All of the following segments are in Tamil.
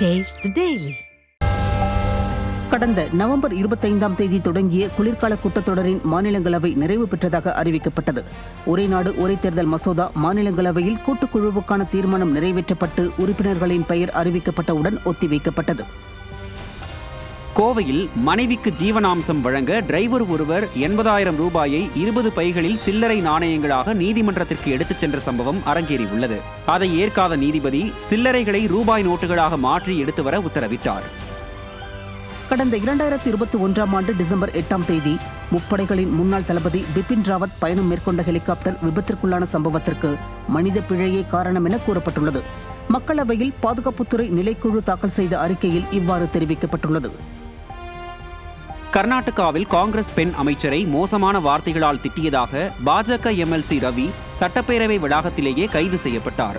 டேஸ்ட் the கடந்த நவம்பர் இருபத்தைந்தாம் தேதி தொடங்கிய குளிர்கால கூட்டத்தொடரின் மாநிலங்களவை நிறைவு பெற்றதாக அறிவிக்கப்பட்டது. ஒரே நாடு ஒரே தேர்தல் மசோதா மாநிலங்களவையில் கூட்டுக்குழுவுக்கான தீர்மானம் நிறைவேற்றப்பட்டு உறுப்பினர்களின் பெயர் அறிவிக்கப்பட்டவுடன் ஒத்திவைக்கப்பட்டது. கோவையில் மனைவிக்கு ஜீவனாம்சம் வழங்க டிரைவர் ஒருவர் எண்பதாயிரம் ரூபாயை இருபது பைகளில் சில்லறை நாணயங்களாக நீதிமன்றத்திற்கு எடுத்துச் சென்ற சம்பவம் அரங்கேறியுள்ளது. அதை ஏற்காத நீதிபதி சில்லறைகளை ரூபாய் நோட்டுகளாக மாற்றி எடுத்து வர உத்தரவிட்டார். கடந்த இரண்டாயிரத்தி இருபத்தி ஒன்றாம் ஆண்டு டிசம்பர் எட்டாம் தேதி முப்படைகளின் முன்னாள் தளபதி பிபின் ராவத் பயணம் மேற்கொண்ட ஹெலிகாப்டர் விபத்திற்குள்ளான சம்பவத்திற்கு மனித பிழையே காரணம் என கூறப்பட்டுள்ளது. மக்களவையில் பாதுகாப்புத்துறை நிலைக்குழு தாக்கல் செய்த அறிக்கையில் இவ்வாறு தெரிவிக்கப்பட்டுள்ளது. கர்நாடகாவில் காங்கிரஸ் பெண் அமைச்சரை மோசமான வார்த்தைகளால் திட்டியதாக பாஜக எம்எல்சி ரவி சட்டப்பேரவை வளாகத்திலேயே கைது செய்யப்பட்டார்.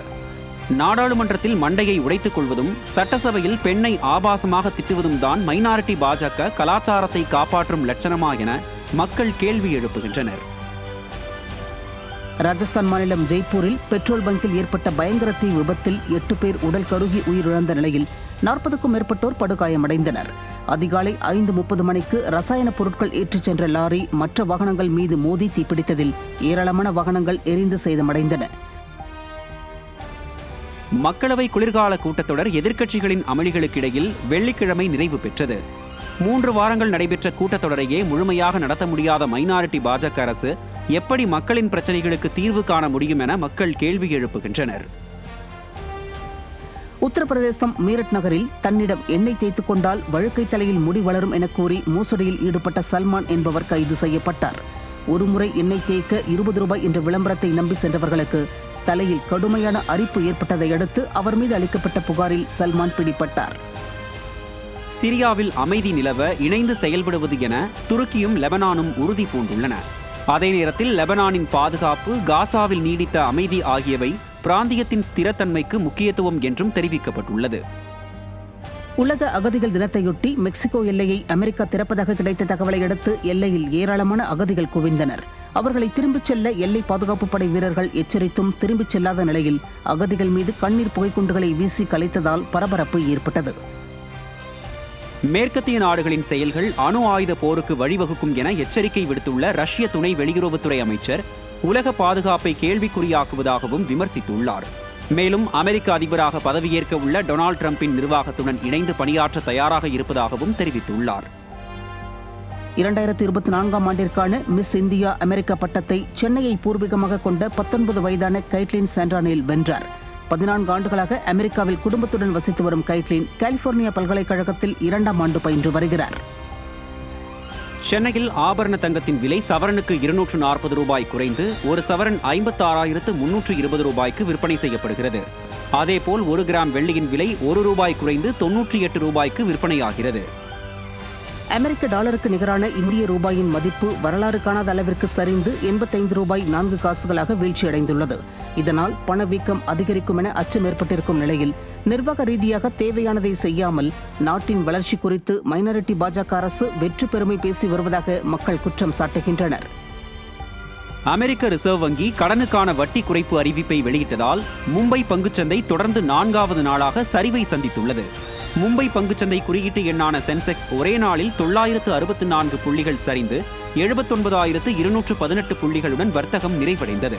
நாடாளுமன்றத்தில் மண்டையை உடைத்துக் கொள்வதும் சட்டசபையில் பெண்ணை ஆபாசமாக திட்டுவதும் தான் மைனாரிட்டி பாஜக கலாச்சாரத்தை காப்பாற்றும் லட்சணமா என மக்கள் கேள்வி எழுப்புகின்றனர். ராஜஸ்தான் மாநிலம் ஜெய்ப்பூரில் பெட்ரோல் பங்கில் ஏற்பட்ட பயங்கர தீ விபத்தில் எட்டு பேர் உடல் கருகி உயிரிழந்த நிலையில் நாற்பதுக்கும் மேற்பட்டோர் படுகாயமடைந்தனர். அதிகாலை ஐந்து முப்பது மணிக்கு ரசாயன பொருட்கள் ஏற்றிச் சென்ற லாரி மற்ற வாகனங்கள் மீது மோதி தீப்பிடித்ததில் ஏராளமான வாகனங்கள் எரிந்து சேதமடைந்தன. மக்களவை குளிர்கால கூட்டத்தொடர் எதிர்க்கட்சிகளின் அமளிகளுக்கிடையில் வெள்ளிக்கிழமை நிறைவு பெற்றது. மூன்று வாரங்கள் நடைபெற்ற கூட்டத்தொடரையே முழுமையாக நடத்த முடியாத மைனாரிட்டி பாஜக அரசு எப்படி மக்களின் பிரச்சனைகளுக்கு தீர்வு காண முடியும் என மக்கள் கேள்வி எழுப்புகின்றனர். உத்தரப்பிரதேசம் மீரட் நகரில் தன்னிடம் எண்ணெய் தேய்த்துக் கொண்டால் வழுக்கை தலையில் முடி வளரும் என கூறி மோசடியில் ஈடுபட்ட சல்மான் என்பவர் கைது செய்யப்பட்டார். ஒருமுறை எண்ணெய் தேய்க்க இருபது ரூபாய் என்ற விளம்பரத்தை நம்பி சென்றவர்களுக்கு தலையில் கடுமையான அரிப்பு ஏற்பட்டதை அடுத்து அவர் மீது அளிக்கப்பட்ட புகாரில் சல்மான் பிடிபட்டார். சிரியாவில் அமைதி நிலவ இணைந்து செயல்படுவது என துருக்கியும் லெபனானும் உறுதி பூண்டுள்ளன. அதே நேரத்தில் லெபனானின் பாதுகாப்பு காசாவில் நீடித்த அமைதி ஆகியவை பிராந்தியத்தின் ஸ்திரத்தன்மைக்கு முக்கியத்துவம் என்றும் தெரிவிக்கப்பட்டுள்ளது. உலக அகதிகள் தினத்தையொட்டி மெக்சிகோ எல்லையை அமெரிக்கா திறப்பதாக கிடைத்த தகவலை அடுத்து எல்லையில் ஏராளமான அகதிகள் குவிந்தனர். அவர்களை திரும்பிச் செல்ல எல்லை பாதுகாப்பு படை வீரர்கள் எச்சரித்தும் திரும்பிச் செல்லாத நிலையில் அகதிகள் மீது கண்ணீர் புகைக்குண்டுகளை வீசி கலைத்ததால் பரபரப்பு ஏற்பட்டது. மேற்கத்திய நாடுகளின் செயல்கள் அணு ஆயுத போருக்கு வழிவகுக்கும் என எச்சரிக்கை விடுத்துள்ள ரஷ்ய துணை வெளியுறவுத்துறை அமைச்சர் உலக பாதுகாப்பை கேள்விக்குறியாக்குவதாகவும் விமர்சித்துள்ளார். மேலும் அமெரிக்க அதிபராக பதவியேற்க உள்ள டொனால்ட் ட்ரம்பின் நிர்வாகத்துடன் இணைந்து பணியாற்ற தயாராக இருப்பதாகவும் தெரிவித்துள்ளார். இரண்டாயிரத்தி இருபத்தி நான்காம் ஆண்டிற்கான மிஸ் இந்தியா அமெரிக்க பட்டத்தை சென்னையை பூர்வீகமாக கொண்ட பத்தொன்பது வயதான கைட்லின் சாண்ட்ரானில் வென்றார். பதினான்கு ஆண்டுகளாக அமெரிக்காவில் குடும்பத்துடன் வசித்து வரும் கைட்லின் கலிபோர்னியா பல்கலைக்கழகத்தில் இரண்டாம் ஆண்டு பயின்று வருகிறார். சென்னையில் ஆபரண தங்கத்தின் விலை சவரனுக்கு இருநூற்று நாற்பது ரூபாய் குறைந்து ஒரு சவரன் ஐம்பத்தி ஆறாயிரத்து முன்னூற்று இருபது ரூபாய்க்கு விற்பனை செய்யப்படுகிறது. அதேபோல் ஒரு கிராம் வெள்ளியின் விலை ஒரு ரூபாய் குறைந்து தொன்னூற்றி எட்டு ரூபாய்க்கு விற்பனையாகிறது. அமெரிக்க டாலருக்கு நிகரான இந்திய ரூபாயின் மதிப்பு வரலாறு காணாத அளவிற்கு சரிந்து எண்பத்தைந்து ரூபாய் நான்கு காசுகளாக வீழ்ச்சியடைந்துள்ளது. இதனால் பணவீக்கம் அதிகரிக்கும் என அச்சம் ஏற்பட்டிருக்கும் நிலையில் நிர்வாக ரீதியாக தேவையானதை செய்யாமல் நாட்டின் வளர்ச்சி குறித்து மைனாரிட்டி பாஜக அரசு வெற்றி பெருமை பேசி வருவதாக மக்கள் குற்றம் சாட்டுகின்றனர். அமெரிக்க ரிசர்வ் வங்கி கடனுக்கான வட்டி குறைப்பு அறிவிப்பை வெளியிட்டதால் மும்பை பங்குச்சந்தை தொடர்ந்து நான்காவது நாளாக சரிவை சந்தித்துள்ளது. மும்பை பங்குச்சந்தை குறியீட்டு எண்ணான சென்செக்ஸ் ஒரே நாளில் தொள்ளாயிரத்து அறுபத்து நான்கு புள்ளிகள் சரிந்து எழுபத்தொன்பதாயிரத்து இருநூற்று பதினெட்டு புள்ளிகளுடன் வர்த்தகம் நிறைவடைந்தது.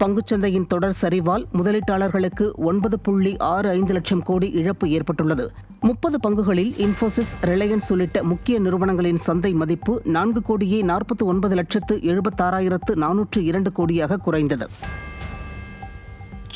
பங்குச்சந்தையின் தொடர் சரிவால் முதலீட்டாளர்களுக்கு ஒன்பது புள்ளி ஆறு ஐந்து லட்சம் கோடி இழப்பு ஏற்பட்டுள்ளது. முப்பது பங்குகளில் இன்ஃபோசிஸ் ரிலையன்ஸ் உள்ளிட்ட முக்கிய நிறுவனங்களின் சந்தை மதிப்பு நான்கு கோடியே நாற்பத்தி ஒன்பது லட்சத்து எழுபத்தாறாயிரத்து நானூற்று இரண்டு கோடியாக குறைந்தது.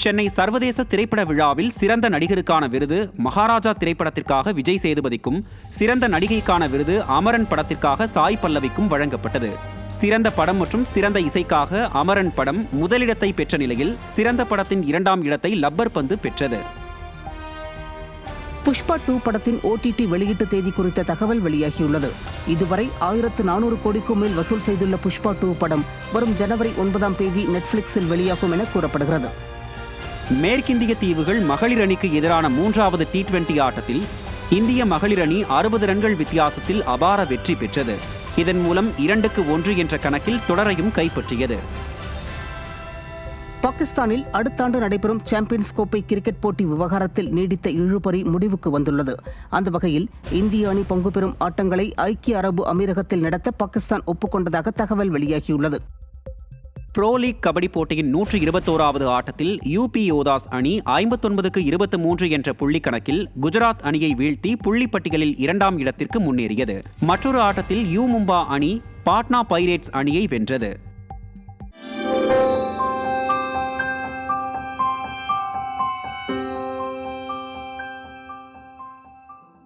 சென்னை சர்வதேச திரைப்பட விழாவில் சிறந்த நடிகருக்கான விருது மகாராஜா திரைப்படத்திற்காக விஜய் சேதுபதிக்கும் சிறந்த நடிகைக்கான விருது அமரன் படத்திற்காக சாய் பல்லவிக்கும் வழங்கப்பட்டது. சிறந்த படம் மற்றும் சிறந்த இசைக்காக அமரன் படம் முதலிடத்தை பெற்ற நிலையில் சிறந்த படத்தின் இரண்டாம் இடத்தை லப்பர் பந்து பெற்றது. புஷ்பா டூ படத்தின் ஓடிடி வெளியீட்டு தேதி குறித்த தகவல் வெளியாகியுள்ளது. இதுவரை ஆயிரத்து நானூறு கோடிக்கும் மேல் வசூல் செய்துள்ள புஷ்பா டூ படம் வரும் ஜனவரி ஒன்பதாம் தேதி நெட்ஃபிளிக்ஸில் வெளியாகும் என கூறப்படுகிறது. மேற்கிந்திய தீவுகள் மகளிர் அணிக்கு எதிரான மூன்றாவது டி டுவெண்டி ஆட்டத்தில் இந்திய மகளிர் அணி அறுபது ரன்கள் வித்தியாசத்தில் அபார வெற்றி பெற்றது. இதன் மூலம் இரண்டுக்கு ஒன்று என்ற கணக்கில் தொடரையும் கைப்பற்றியது. பாகிஸ்தானில் அடுத்த ஆண்டு நடைபெறும் சாம்பியன்ஸ் கோப்பை கிரிக்கெட் போட்டி விவகாரத்தில் நீடித்த இழுபறி முடிவுக்கு வந்துள்ளது. அந்த வகையில் இந்திய அணி பங்கு பெறும் ஆட்டங்களை ஐக்கிய அரபு அமீரகத்தில் நடத்த பாகிஸ்தான் ஒப்புக்கொண்டதாக தகவல் வெளியாகியுள்ளது. ப்ரோ லீக் கபடி போட்டியின் நூற்றி இருபத்தோராவது ஆட்டத்தில் யூபி யோதாஸ் அணி ஐம்பத்தொன்பதுக்கு இருபத்தி மூன்று என்ற புள்ளி கணக்கில் குஜராத் அணியை வீழ்த்தி புள்ளிப்பட்டியலில் இரண்டாம் இடத்திற்கு முன்னேறியது. மற்றொரு ஆட்டத்தில் யூ மும்பா அணி பாட்னா பைரேட்ஸ் அணியை வென்றது.